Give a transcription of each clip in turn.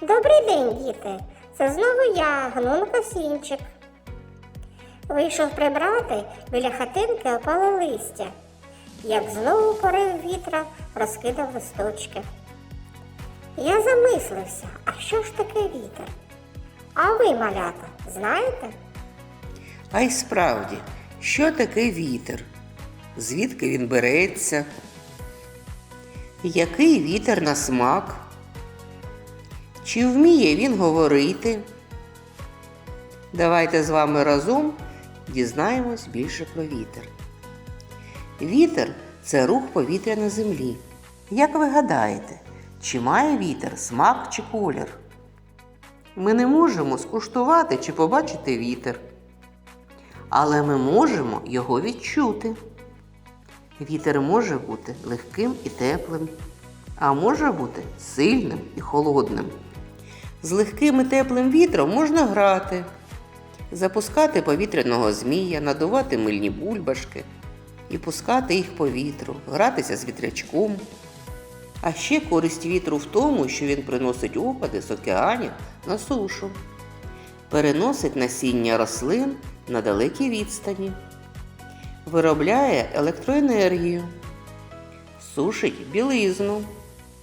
Добрий день, діти. Це знову я, гномка Сінчик. Вийшов прибрати, біля хатинки опали листя. Як знову порив вітра розкидав листочки. Я замислився, а що ж таке вітер? А ви, малята, знаєте? А й справді, що таке вітер? Звідки він береться? Який вітер на смак? Чи вміє він говорити? Давайте з вами разом дізнаємось більше про вітер. Вітер це рух повітря на землі. Як ви гадаєте, чи має вітер смак чи колір? Ми не можемо скуштувати чи побачити вітер але ми можемо його відчути. Вітер може бути легким і теплим, а може бути сильним і холодним. З легким і теплим вітром можна грати, запускати повітряного змія, надувати мильні бульбашки і пускати їх по вітру, гратися з вітрячком. А ще користь вітру в тому, що він приносить опади з океанів на сушу переносить насіння рослин на далекі відстані, виробляє електроенергію, сушить білизну.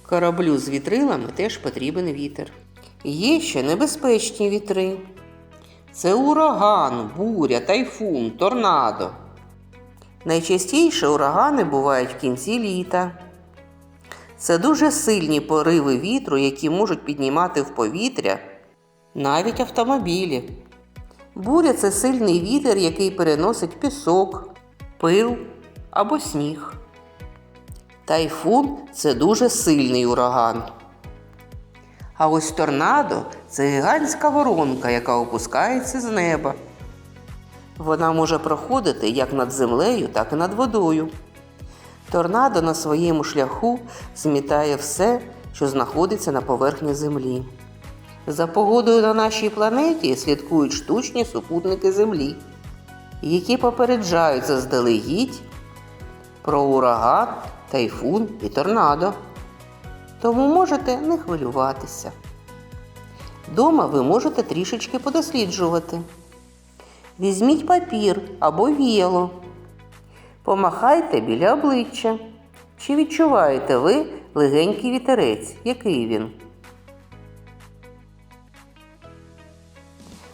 Кораблю з вітрилами теж потрібен вітер. Є ще небезпечні вітри. Це ураган, буря, тайфун, торнадо. Найчастіше урагани бувають в кінці літа. Це дуже сильні пориви вітру, які можуть піднімати в повітря навіть автомобілі. Буря це сильний вітер, який переносить пісок, пил або сніг. Тайфун це дуже сильний ураган. А ось торнадо це гігантська воронка, яка опускається з неба. Вона може проходити як над землею, так і над водою. Торнадо на своєму шляху змітає все, що знаходиться на поверхні землі. За погодою на нашій планеті слідкують штучні супутники Землі, які попереджають заздалегідь про ураган, тайфун і торнадо. Тому можете не хвилюватися. Дома ви можете трішечки подосліджувати. Візьміть папір або віяло. Помахайте біля обличчя. Чи відчуваєте ви легенький вітерець? Який він?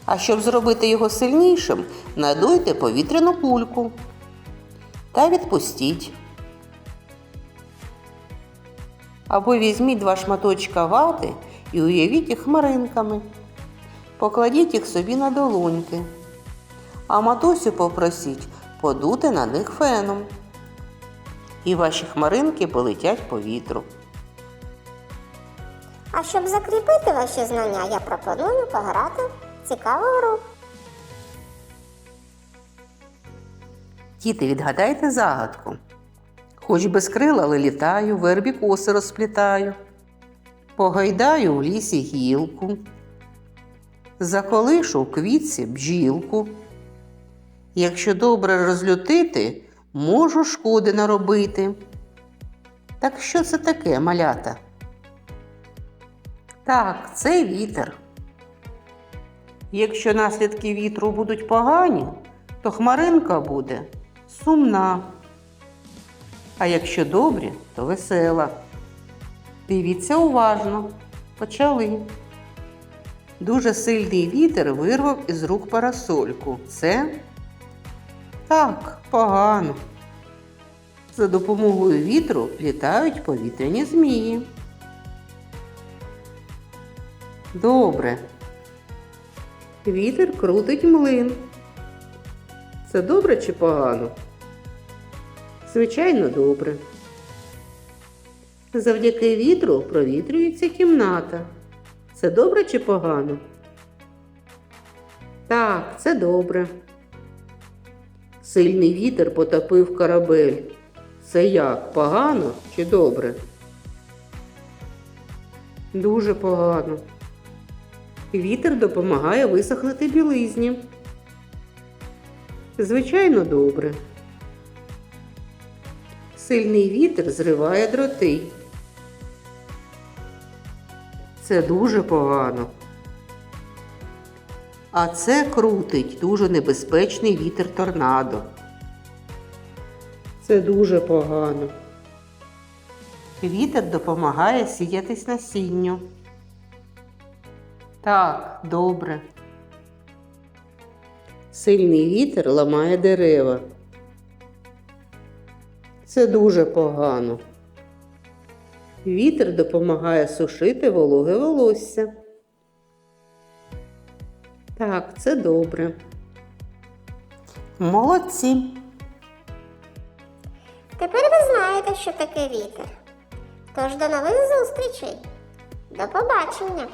А щоб зробити його сильнішим, надуйте повітряну кульку та відпустіть. Або візьміть два шматочка вати і уявіть їх хмаринками. Покладіть їх собі на долоньки. А матусю попросіть подути на них феном. І ваші хмаринки полетять по вітру. А щоб закріпити ваші знання, я пропоную пограти в цікаву гру. Діти, відгадайте загадку. Хоч без крила, але літаю, вербі коси розплітаю, погайдаю в лісі гілку, заколишу в квітці бджілку. Якщо добре розлютити, можу шкоди наробити. Так що це таке, малята? Так, це вітер. Якщо наслідки вітру будуть погані, то хмаринка буде сумна. А якщо добрі, то весела. Дивіться уважно. Почали. Дуже сильний вітер вирвав із рук парасольку. Це так, погано. За допомогою вітру літають повітряні змії. Добре. Вітер крутить млин. Це добре чи погано? Звичайно, добре. Завдяки вітру провітрюється кімната. Це добре чи погано? Так, це добре. Сильний вітер потопив корабель. Це як? Погано чи добре? Дуже погано. Вітер допомагає висохнути білизні. Звичайно, добре. Сильний вітер зриває дроти. Це дуже погано. А це крутить дуже небезпечний вітер торнадо. Це дуже погано. Вітер допомагає сіятись насінню. Так, добре. Сильний вітер ламає дерева. Це дуже погано. Вітер допомагає сушити вологе волосся. Так, це добре. Молодці. Тепер ви знаєте, що таке вітер. Тож до нових зустрічей. До побачення!